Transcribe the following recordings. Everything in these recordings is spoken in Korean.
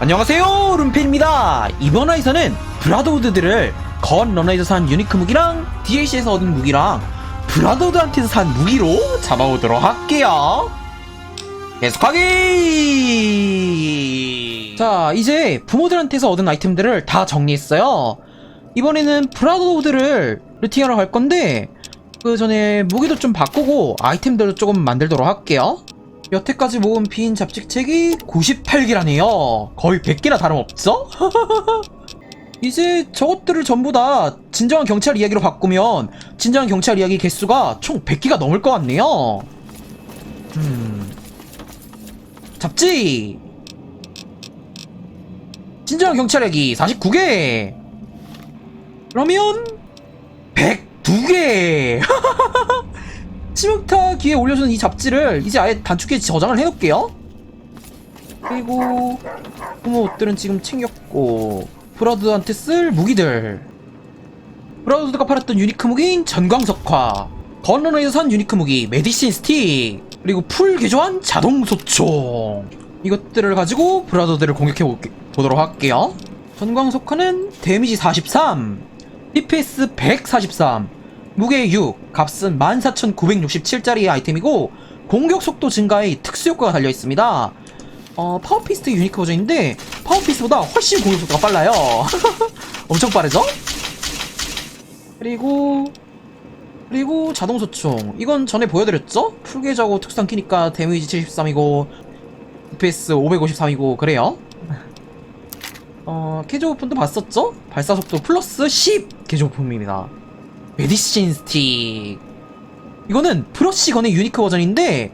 안녕하세요 룸필입니다. 이번 화에서는 브라더우드들을 건 러너에서 산 유니크 무기랑 DLC에서 얻은 무기랑 브라더우드한테서 산 무기로 잡아오도록 할게요. 계속하기! 자 이제 부모들한테서 얻은 아이템들을 다 정리했어요. 이번에는 브라더우드를 루팅하러 갈 건데 그 전에 무기도 좀 바꾸고 아이템들도 조금 만들도록 할게요 여태까지 모은 빈 잡직책이 98개라네요. 거의 100개나 다름없죠? 이제 저것들을 전부 다 진정한 경찰 이야기로 바꾸면 진정한 경찰 이야기 개수가 총 100개가 넘을 것 같네요. 음. 잡지! 진정한 경찰 이야기 49개! 그러면 102개! 치명타 기에 올려주는 이 잡지를 이제 아예 단축키에 저장을 해놓을게요. 그리고 부모 옷들은 지금 챙겼고 브라우드한테 쓸 무기들 브라우드가 팔았던 유니크 무기인 전광석화 건너너에서 산 유니크 무기 메디신 스틱 그리고 풀 개조한 자동 소총 이것들을 가지고 브라더들을 공격해 보- 보도록 할게요. 전광석화는 데미지 43, DPS 143, 무게 6, 값은 14,967짜리 아이템이고 공격 속도 증가의 특수 효과가 달려 있습니다. 어, 파워피스트 유니크 버전인데 파워피스트보다 훨씬 공격 속도가 빨라요. 엄청 빠르죠? 그리고 그리고 자동 소총 이건 전에 보여드렸죠? 풀게저고 특수한 키니까 데미지 73이고 DPS 553이고 그래요. 어, 캐주오픈도 봤었죠? 발사 속도 플러스 10 캐주오픈입니다. 메디신 스틱. 이거는 브러쉬건의 유니크 버전인데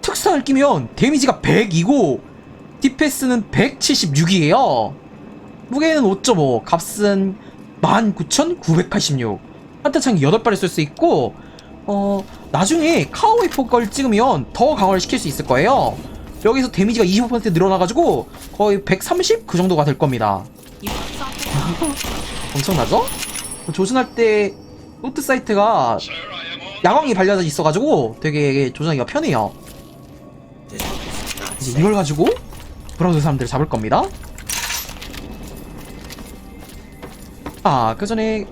특수한을 끼면 데미지가 100이고 DPS는 176이에요. 무게는 5.5 값은 19,986 한타창 8발을 쓸 수 있고 어 나중에 카우웨이포 걸 찍으면 더 강화를 시킬 수 있을 거예요. 여기서 데미지가 25% 늘어나가지고 거의 130 그 정도가 될 겁니다. 엄청나죠? 조준할 때 노트 사이트가 야광이 발려져 있어가지고 되게 조준하기가 편해요. 이제 이걸 가지고 브라우드 사람들을 잡을 겁니다. 아, 그 전에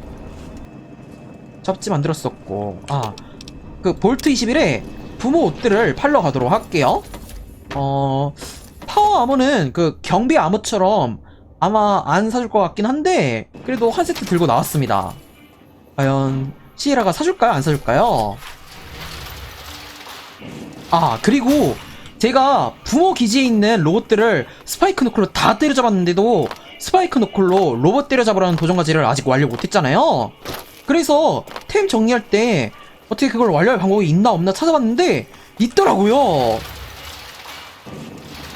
잡지 만들었었고, 아, 그 볼트 21에 부모 옷들을 팔러 가도록 할게요. 어, 파워 아머는 그 경비 아머처럼 아마 안 사줄 것 같긴 한데, 그래도 한 세트 들고 나왔습니다. 과연 시에라가 사줄까요? 안 사줄까요? 아 그리고 제가 부모 기지에 있는 로봇들을 스파이크 노클로 다 때려잡았는데도 스파이크 노클로 로봇 때려잡으라는 도전 과제를 아직 완료 못했잖아요. 그래서 템 정리할 때 어떻게 그걸 완료할 방법이 있나 없나 찾아봤는데 있더라고요.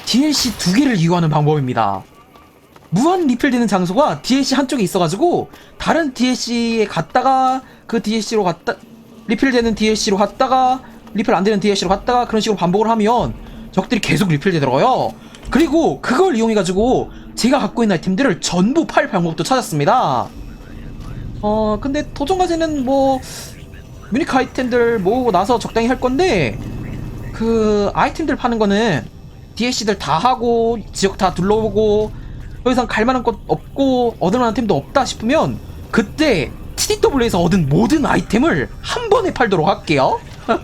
DLC 두 개를 이용하는 방법입니다. 무한 리필되는 장소가 DLC 한쪽에 있어가지고 다른 DLC에 갔다가 그 DLC로 갔다 리필되는 DLC로 갔다가 리필 안 되는 DLC로 갔다가 그런 식으로 반복을 하면 적들이 계속 리필되더라고요. 그리고 그걸 이용해가지고 제가 갖고 있는 아이템들을 전부 팔 방법도 찾았습니다. 어 근데 도전 과제는 뭐 유니크 아이템들 모으고 나서 적당히 할 건데 그 아이템들 파는 거는 DLC들 다 하고 지역 다 둘러보고 더 이상 갈 만한 것 없고 얻을 만한 템도 없다 싶으면 그때 TDW에서 얻은 모든 아이템을 한 번에 팔도록 할게요.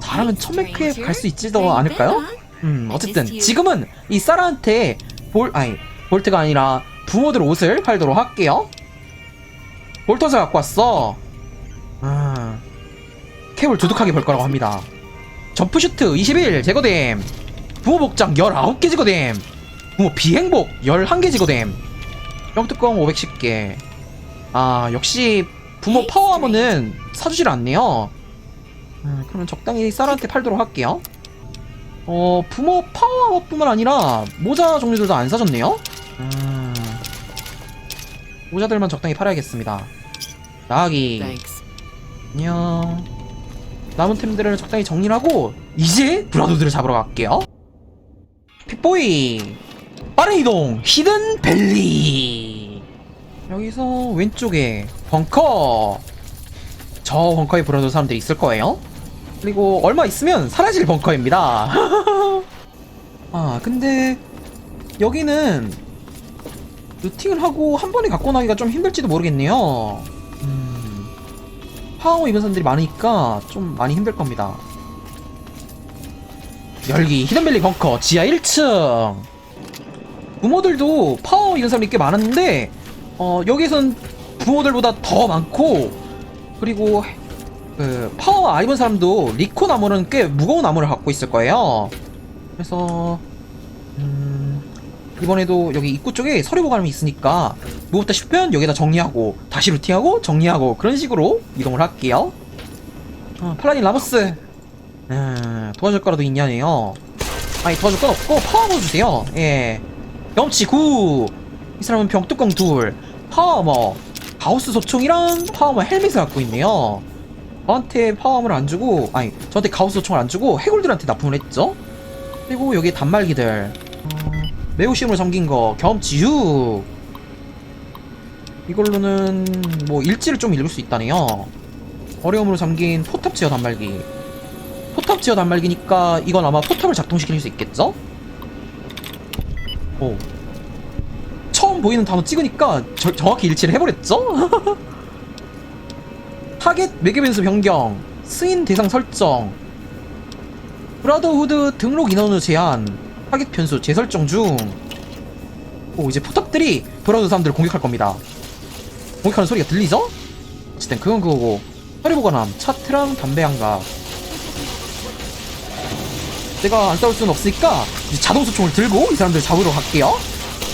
잘하면 천맥회 갈 수 있지도 않을까요? 음 어쨌든 지금은 이 사라한테 볼 아니 볼트가 아니라 부모들 옷을 팔도록 할게요. 볼터즈 갖고 왔어. 아 캡을 두둑하게 벌 거라고 합니다. 점프슈트 21 제거됨. 부모 복장 19개 제거됨. 부모 비행복 11개 제거됨. 뿅뚜껑 510개. 아 역시 부모 파워하면은 사주질 않네요. 음, 그러면 적당히 쌀한테 팔도록 할게요. 어 부모 파워뿐만 아니라 모자 종류들도 안 사줬네요. 음, 모자들만 적당히 팔아야겠습니다. Thanks. 안녕. 남은 템들을 적당히 정리를 하고 이제 브라더들을 잡으러 갈게요. 픽보이 빠른 이동 히든 밸리 여기서 왼쪽에 벙커 저 벙커에 브라더 사람들이 있을 거예요. 그리고 얼마 있으면 사라질 벙커입니다. 아 근데 여기는 루팅을 하고 한 번에 갖고 나기가 좀 힘들지도 모르겠네요. 음, 파워 입은 사람들이 많으니까 좀 많이 힘들 겁니다. 열기 히든밸리 벙커 지하 1층 부모들도 파워 입은 사람이 꽤 많았는데 어, 여기선 부모들보다 더 많고 그리고 그 파워 안 입은 사람도 리코 나무는 꽤 무거운 나무를 갖고 있을 거예요. 그래서 음, 이번에도 여기 입구 쪽에 서류 보관함이 있으니까 무겁다 싶으면 여기다 정리하고 다시 루팅하고 정리하고 그런 식으로 이동을 할게요. 어, 팔라딘 라모스 음, 도와줄 거라도 있냐네요. 아니 도와줄 건 없고 파워머 주세요. 예, 경치 9. 이 사람은 병뚜껑 둘. 파워머 가우스 소총이랑 파워머 헬멧을 갖고 있네요. 저한테 파워머를 안 주고 아니 저한테 가우스 소총을 안 주고 해골들한테 납품을 했죠. 그리고 여기 단말기들 어, 매우 시험으로 잠긴 거 경험치 6 이걸로는 뭐 일지를 좀 읽을 수 있다네요 어려움으로 잠긴 포탑 제어 단말기 포탑 제어 단말기니까 이건 아마 포탑을 작동시킬 수 있겠죠? 오 처음 보이는 단어 찍으니까 저- 정확히 일치를 해버렸죠? 타겟 매개 변수 변경 승인 대상 설정 브라더후드 등록 인원을 제한 타겟 변수 재설정 중. 오, 이제 포탑들이 브라더후드 사람들을 공격할 겁니다. 공격하는 소리가 들리죠? 어쨌든 그건 그거고. 서류 보관함 차트랑 담배 한갑 제가 안 싸울 수는 없으니까 이제 자동소총을 들고 이 사람들 잡으러 갈게요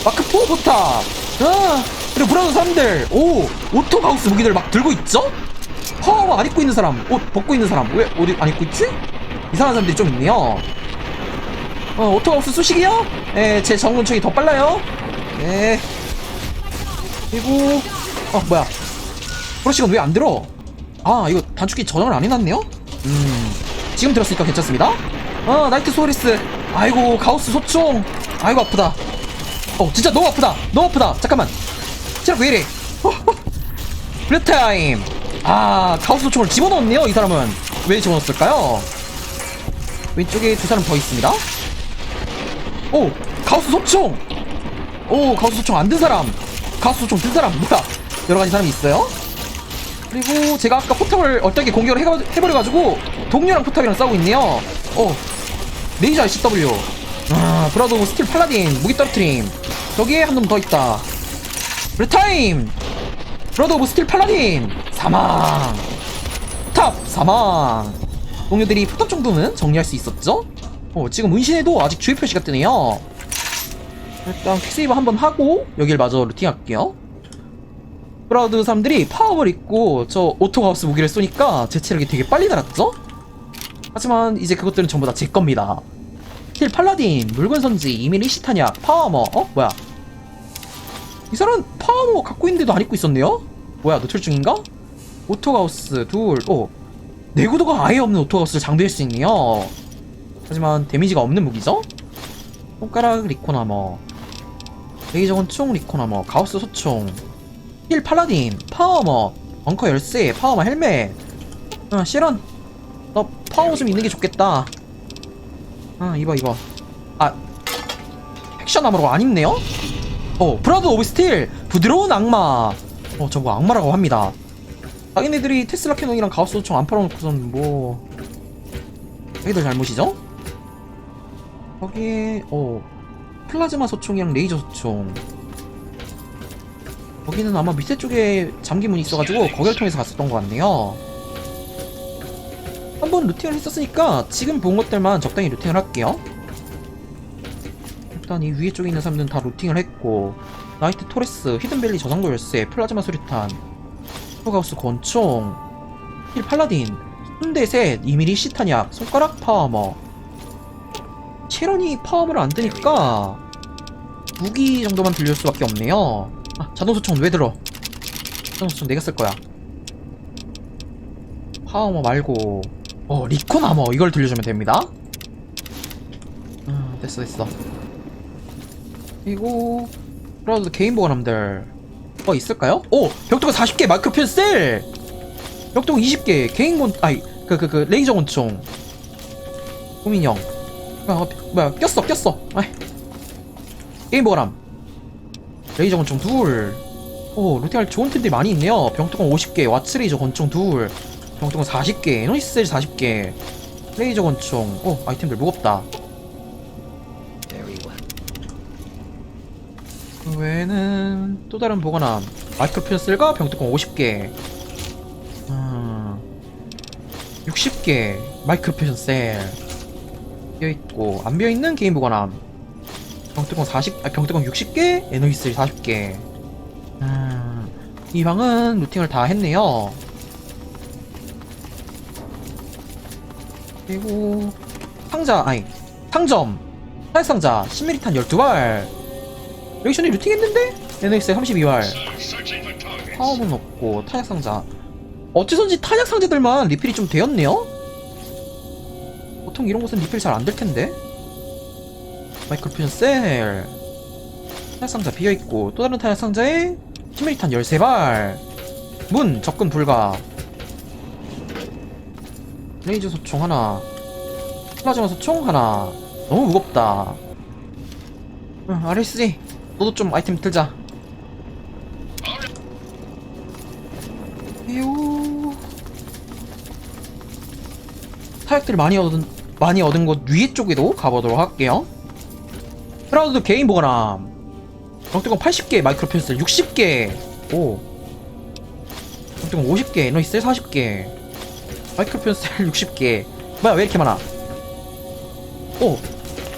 마크4 포탑 아, 그리고 브라더후드 사람들 오 오토 가우스 무기들 막 들고 있죠? 파워 안 입고 있는 사람 옷 벗고 있는 사람 왜 어디 안 입고 있지? 이상한 사람들이 좀 있네요. 어, 오토하우스 쑤시기요? 예, 제 정근총이 더 빨라요. 예. 그리고, 어, 뭐야. 브러쉬건 왜 안 들어? 아, 이거 단축키 저장을 안 해놨네요? 음, 지금 들었으니까 괜찮습니다. 어, 나이트 소리스. 아이고, 가우스 소총. 아이고, 아프다. 어, 진짜 너무 아프다. 너무 아프다. 잠깐만. 체력 왜 이래? 블루타임. 아, 가우스 소총을 집어넣었네요, 이 사람은. 왜 집어넣었을까요? 왼쪽에 두 사람 더 있습니다. 오! 가우스 소총! 오, 가우스 소총 안 든 사람! 가우스 소총 든 사람! 뭐야? 여러 가지 사람이 있어요. 그리고 제가 아까 포탑을 어떻게 공격을 해버려가지고 동료랑 포탑이랑 싸우고 있네요. 어, 레이저 RCW. 아, 브라더 오브 스틸 팔라딘 무기 떨어트림. 저기에 한 놈 더 있다. 블타임! 브라더 오브 스틸 팔라딘 사망! 탑 사망! 동료들이 포탑 정도는 정리할 수 있었죠? 어, 지금 은신에도 아직 주의 표시가 뜨네요. 일단 퀵세이브 한번 하고 여길 마저 루팅할게요. 브라우드 사람들이 파워를 입고 저 오토가우스 무기를 쏘니까 제 체력이 되게 빨리 달았죠? 하지만 이제 그것들은 전부 다 제 겁니다. 힐 팔라딘, 물건 선지, 이밀 이시타냐, 파워머, 어? 뭐야? 이 사람은 파워머 갖고 있는데도 안 입고 있었네요? 뭐야, 노출 중인가? 오토가우스 둘, 오, 내구도가 아예 없는 오토가우스를 장비할 수 있네요. 하지만 데미지가 없는 무기죠? 손가락 리코나머, 레이저 권총 리코나머, 가우스 소총, 힐 팔라딘, 파워머, 벙커 열쇠, 파워머 헬멧. 어, 실은 너 파워머 좀 있는 게 좋겠다. 아, 입어 입어. 아, 팩션 아머로가 안 입네요? 어, 브라드 오브 스틸, 부드러운 악마. 어, 저거 악마라고 합니다. 자기네들이 테슬라 캐논이랑 가우스 소총 안 팔아놓고선 뭐 자기들 잘못이죠? 거기에 어 플라즈마 소총이랑 레이저 소총 거기는 아마 밑에 쪽에 잠기문이 있어가지고 거기를 통해서 갔었던 것 같네요 한번 루팅을 했었으니까 지금 본 것들만 적당히 루팅을 할게요. 일단 이 위에 쪽에 있는 사람들은 다 루팅을 했고 나이트 토레스, 히든밸리 저장고 열쇠, 플라즈마 수류탄 프로가우스 권총 힐 팔라딘 순대 셋 이미리 시타냐 손가락 파워머. 체론이 파워머를 안 뜨니까 무기 정도만 들릴 수밖에 없네요. 아 자동소총 왜 들어? 자동소총 내가 쓸 거야. 파워머 말고 어 리코나머 이걸 들려주면 됩니다. 음 됐어 됐어. 그리고 브라우드 개인 보관함들 어 있을까요? 오! 벽돌 40개 마이크 펜셀! 벽돌 20개 개인권 아이 그 그 그 레이저 권총. 호민형. 아, 어, 뭐야 꼈어 꼈어. 아이. 게임 보람 레이저 권총 둘. 오, 루팅할 좋은 팀들이 많이 있네요. 병뚜껑 50개, 와츠 레이저 권총 둘, 병뚜껑 40개, 에너시셀 40개, 레이저 권총. 오, 아이템들 무겁다. 그 외에는 또 다른 보관함. 마이크로 펜슬과 병뚜껑 50개. 음, 60개, 마이크로 펜셀. 비어있고, 안 비어있는 게임 보관함. 병뚜껑 40, 아, 병뚜껑 60개, 에너시셀 40개. 음, 이 방은 루팅을 다 했네요. 그리고 상자, 아니 상점, 타액 상자 10m탄 12발. 레이션이 루팅했는데 NX 32발. 파워문 없고 타약 상자. 어째선지 타약 상자들만 리필이 좀 되었네요. 보통 이런 곳은 리필 잘 안 될 텐데. 마이크로피전 셀. 타약 상자 비어 있고 또 다른 타약 상자에 10m탄 13발. 문 접근 불가. 레이저 소총 하나. 플라즈마 소총 하나. 너무 무겁다. 응, RSG. 너도 좀 아이템 들자. 에요. 타약들 많이 얻은 많이 얻은 곳 위에 쪽에도 가보도록 할게요. 프라우드 개인 보관함. 병뚜껑 80개, 마이크로 펜슬 60개. 오. 병뚜껑 50개, 에너이셀 40개. 마이크로 펜슬 60개. 뭐야 왜 이렇게 많아? 오.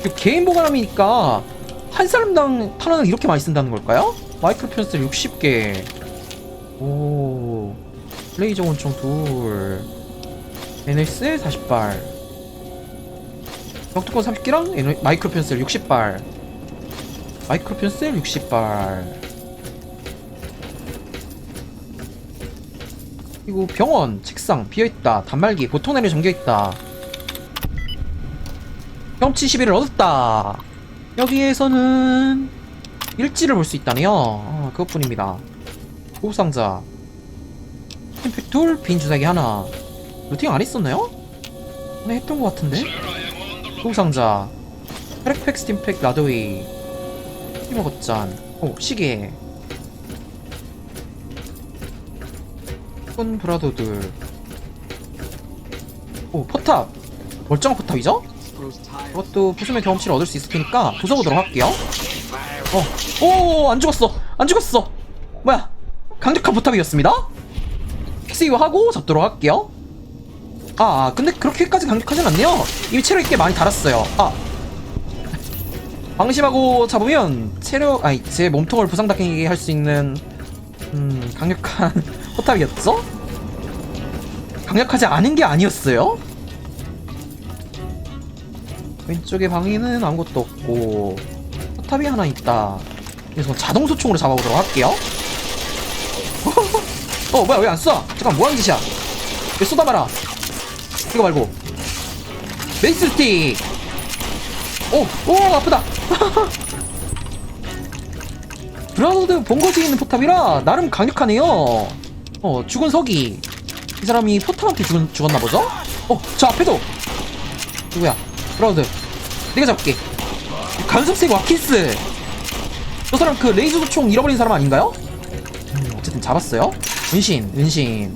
이거 개인 보관함이니까 한 사람당 탄환을 이렇게 많이 쓴다는 걸까요? 마이크로 펜슬 60개. 오. 레이저 원총 둘. NS 40발. 벽두권 30개랑 에너, 마이크로 펜슬 60발. 마이크로 펜슬 60발. 그리고 병원, 책상, 비어있다. 단말기, 보통 내내 잠겨있다. 경치 11을 얻었다. 여기에서는 일지를 볼 수 있다네요. 어, 그것뿐입니다. 고상자 템팩툴 빈 주사기 하나 루팅 안 했었나요? 네 했던 것 같은데 고상자 혈액팩 스팀팩 라도이 티머거짠 오 시계 꾼 브라더들 오 포탑 멀쩡한 포탑이죠? 그것도 부수의 경험치를 얻을 수 있을 테니까 부숴보도록 할게요 어, 오, 안 죽었어, 안 죽었어. 뭐야? 강력한 포탑이었습니다. 픽스이거 하고 잡도록 할게요. 아, 근데 그렇게까지 강력하진 않네요. 이미 체력 있게 많이 달았어요. 아, 방심하고 잡으면 체력, 아니 제 몸통을 부상당하게 할 수 있는 음 강력한 포탑이었죠? 강력하지 않은 게 아니었어요? 왼쪽에 방에는 아무것도 없고 포탑이 하나 있다. 그래서 자동 소총으로 잡아보도록 할게요. 어 뭐야 왜 안 쏴? 잠깐 뭐하는 짓이야? 왜 쏟아봐라. 이거 말고 메이스 스틱. 오 오 아프다. 브라우드 본거지에 있는 포탑이라 나름 강력하네요. 어 죽은 석이 이 사람이 포탑한테 죽은, 죽었나 보죠? 어 저 앞에도 누구야? 브라우드 내가 잡게. 간섭색 와키스 저 사람 그 레이저 총 잃어버린 사람 아닌가요? 음, 어쨌든 잡았어요 은신 은신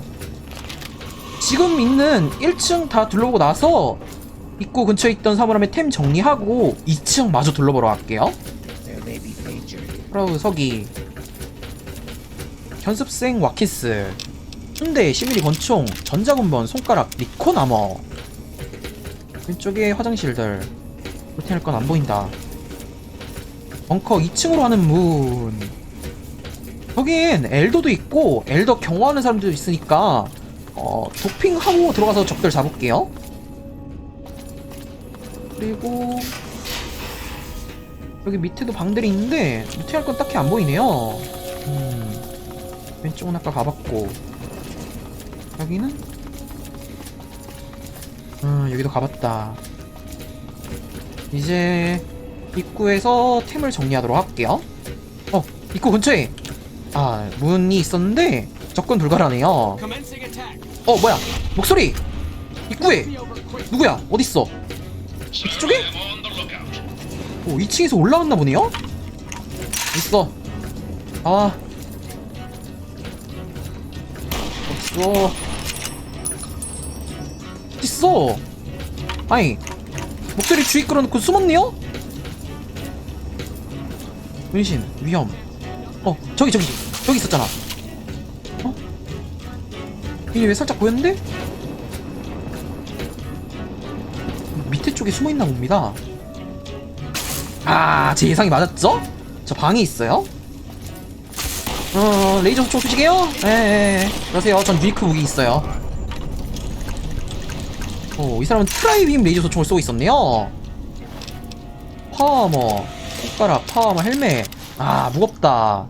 지금 있는 1층 다 둘러보고 나서 입구 근처에 있던 사물함에 템 정리하고 2층 마저 둘러보러 갈게요 프라우 서기 현습생 와키스 순대 시미리 권총 전자군번 손가락 리콘 아머 왼쪽에 화장실들 루틴할 건 안 보인다. 벙커 2층으로 하는 문. 거긴 엘더도 있고 엘더 경호하는 사람들도 있으니까 어, 도핑하고 들어가서 적들 잡을게요. 그리고 여기 밑에도 방들이 있는데 루팅할 건 딱히 안 보이네요. 음, 왼쪽은 아까 가봤고 여기는 음, 여기도 가봤다. 이제 입구에서 템을 정리하도록 할게요. 어, 입구 근처에 아 문이 있었는데 접근 불가라네요. 어 뭐야 목소리 입구에. 누구야 어딨어? 이쪽에? 오 2층에서 올라왔나 보네요. 있어 아 없어 있어 아니 목소리 주의 끌어놓고 숨었네요? 은신 위험 어 저기 저기 저기 있었잖아 어? 이게 왜 살짝 보였는데? 밑에 쪽에 숨어있나 봅니다 아, 제 예상이 맞았죠? 저 방에 있어요? 어, 레이저 소총 쓰시게요? 예. 그러세요. 전 유니크 무기 있어요. 오, 이 사람은 트라이빔 레이저 소총을 쏘고 있었네요. 파워머, 손가락, 파워머, 헬멧. 아, 무겁다.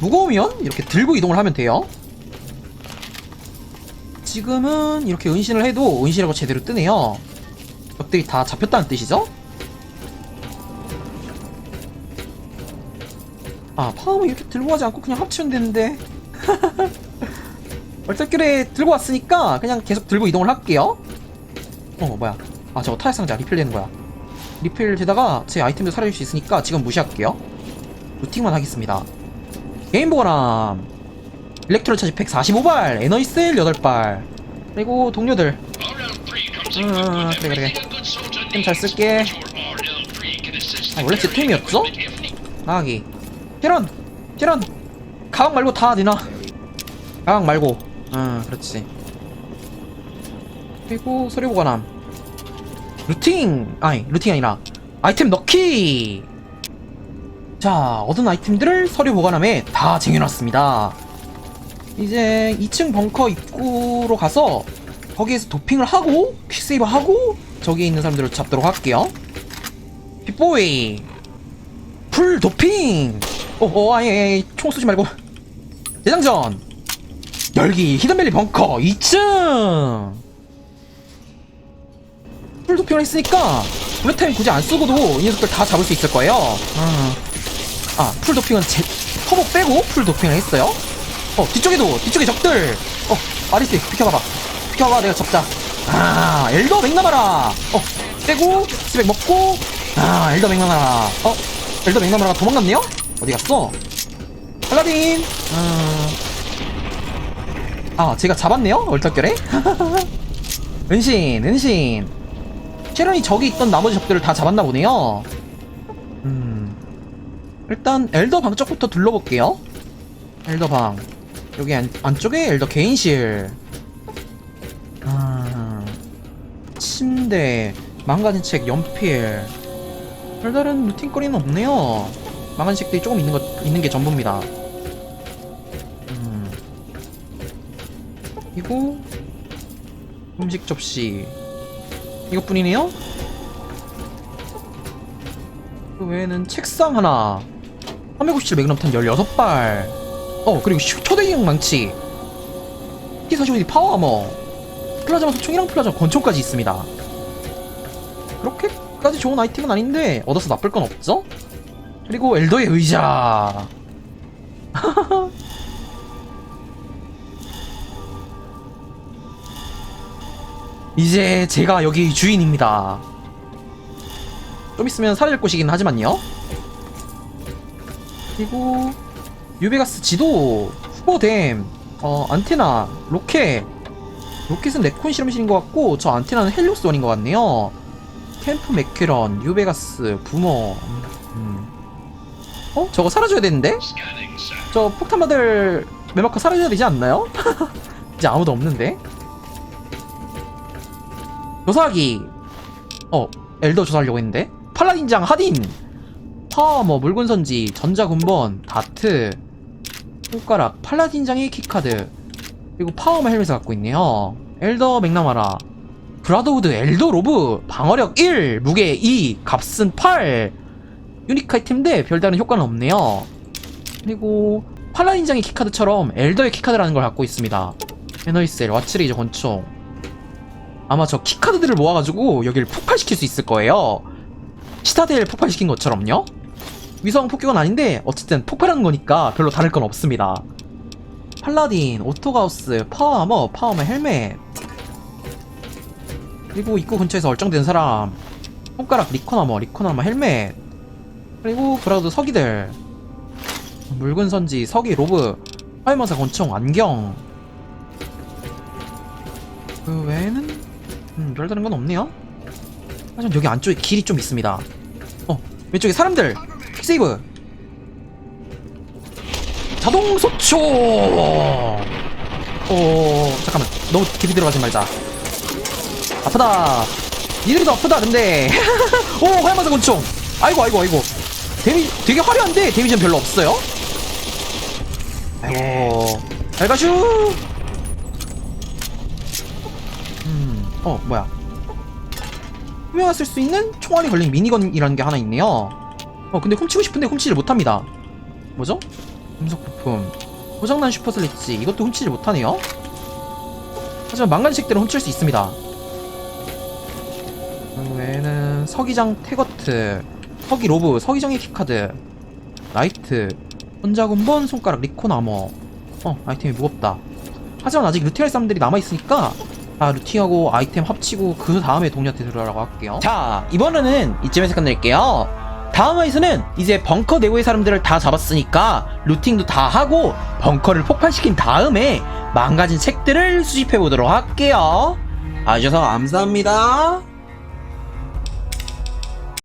무거우면 이렇게 들고 이동을 하면 돼요. 지금은 이렇게 은신을 해도 은신이라고 제대로 뜨네요. 적들이 다 잡혔다는 뜻이죠? 아, 파워을 이렇게 들고 가지 않고 그냥 합치면 되는데. 얼떨결에 들고 왔으니까 그냥 계속 들고 이동을 할게요. 어, 뭐야. 아, 저거 타약 상자 리필 되는 거야. 리필 되다가 제 아이템도 사라질 수 있으니까 지금 무시할게요. 루팅만 하겠습니다. 게임 보관함. 일렉트로 차지 팩 45발, 에너지셀 8발. 그리고 동료들. 음, 그래 그래 템 잘 쓸게. 아, 원래 제 템이었죠? 나가기. 테런! 테런! 가방 말고 다 되나? 가방 말고. 응, 그렇지. 그리고 서류 보관함. 루팅! 아니, 루팅이 아니라 아이템 넣기! 자, 얻은 아이템들을 서류 보관함에 다 쟁여놨습니다. 이제 2층 벙커 입구로 가서 거기에서 도핑을 하고 퀵세이브 하고 저기에 있는 사람들을 잡도록 할게요. 빅보이 풀 도핑. 오오 아예 아예, 총 쏘지 말고 대장전 열기 히든밸리 벙커 2층 풀 도핑을 했으니까 블루타임 굳이 안 쓰고도 이 녀석들 다 잡을 수 있을 거예요. 음. 아, 풀 도핑은 제, 터보 빼고 풀 도핑을 했어요. 어, 뒤쪽에도, 뒤쪽에 적들! 어, 아리스, 비켜봐봐. 비켜봐, 내가 잡자. 아, 엘더 맥나마라! 어, 빼고, 스백 먹고, 아, 엘더 맥나마라. 어, 엘더 맥나마라가 도망갔네요? 어디 갔어? 팔라딘! 음. 아, 제가 잡았네요? 얼떨결에? 은신, 은신. 체런이 저기 있던 나머지 적들을 다 잡았나 보네요. 음. 일단 엘더 방 쪽부터 둘러볼게요. 엘더 방. 여기 안, 안쪽에 엘더 개인실. 아. 침대, 망가진 책, 연필. 별다른 루틴거리는 없네요. 망가진 책들이 조금 있는 것 있는 게 전부입니다. 음. 이거 음식 접시. 이것뿐이네요. 그 외에는 책상 하나 357 매그넘탄 16발 어 그리고 슈- 초대형 망치 T45D 파워 아머 플라즈마 소 총이랑 플라즈마 권총까지 있습니다 그렇게까지 좋은 아이템은 아닌데 얻어서 나쁠 건 없죠? 그리고 엘더의 의자 이제 제가 여기 주인입니다 좀 있으면 사라질 곳이긴 하지만요. 그리고 유베가스 지도, 후보댐, 어 안테나, 로켓. 로켓은 레콘 실험실인 것 같고 저 안테나는 헬리오스 원인 것 같네요. 캠프 맥케런, 유베가스, 부모. 어? 저거 사라져야 되는데? 저 폭탄 받을 메마커 사라져야 되지 않나요? 이제 아무도 없는데? 조사하기. 어, 엘더 조사하려고 했는데? 팔라딘장 하딘! 파워머, 물건 선지, 전자군번, 다트, 손가락, 팔라딘장의 키카드, 그리고 파워머 헬멧을 갖고 있네요. 엘더 맥나마라, 브라더우드 엘더 로브, 방어력 1, 무게 2, 값은 8. 유니크 아이템인데 별다른 효과는 없네요. 그리고 팔라딘장의 키카드처럼 엘더의 키카드라는 걸 갖고 있습니다. 에너이셀, 와츠레이저 권총. 아마 저 키카드들을 모아가지고 여기를 폭발시킬 수 있을 거예요. 시타델 폭발시킨 것처럼요. 위성 폭격은 아닌데 어쨌든 폭발하는 거니까 별로 다를 건 없습니다. 팔라딘, 오토가우스, 파워아머, 파워머 헬멧 그리고 입구 근처에서 얼쩡된 사람 손가락 리코나머, 리코나머 헬멧 그리고 브라우드 서기들 묽은 선지 서기 로브. 화염마사 권총 안경. 그 외에는 음 별다른 건 없네요. 하지만 여기 안쪽에 길이 좀 있습니다. 어 왼쪽에 사람들! 퀵세이브! 자동 소초! 어 잠깐만. 너무 깊이 들어가지 말자. 아프다. 니들도 아프다 근데. 오 화염마사 권총. 아이고 아이고 아이고 데미 되게 화려한데? 데미지는 별로 없어요? 아이고. 알가슈! 음 어 뭐야. 투명화 쓸수 있는 총알이 걸린 미니건이라는 게 하나 있네요. 어 근데 훔치고 싶은데 훔치질 못합니다. 뭐죠? 금속 부품. 고장난 슈퍼 슬리치 이것도 훔치질 못하네요. 하지만 책들은 훔칠 수 있습니다. 그 외에는 서기장 태거트 서기 로브 서기장의 키카드. 라이트. 혼자군번 손가락 리콘 아머. 어 아이템이 무겁다. 하지만 아직 루팅할 사람들이 남아있으니까 아 루팅하고 아이템 합치고 그 다음에 동료한테 들어가라고 할게요. 자 이번에는 이쯤에서 끝낼게요. 다음 화에서는 이제 벙커 내부의 사람들을 다 잡았으니까 루팅도 다 하고 벙커를 폭발시킨 다음에 망가진 책들을 수집해 보도록 할게요. 봐주셔서 감사합니다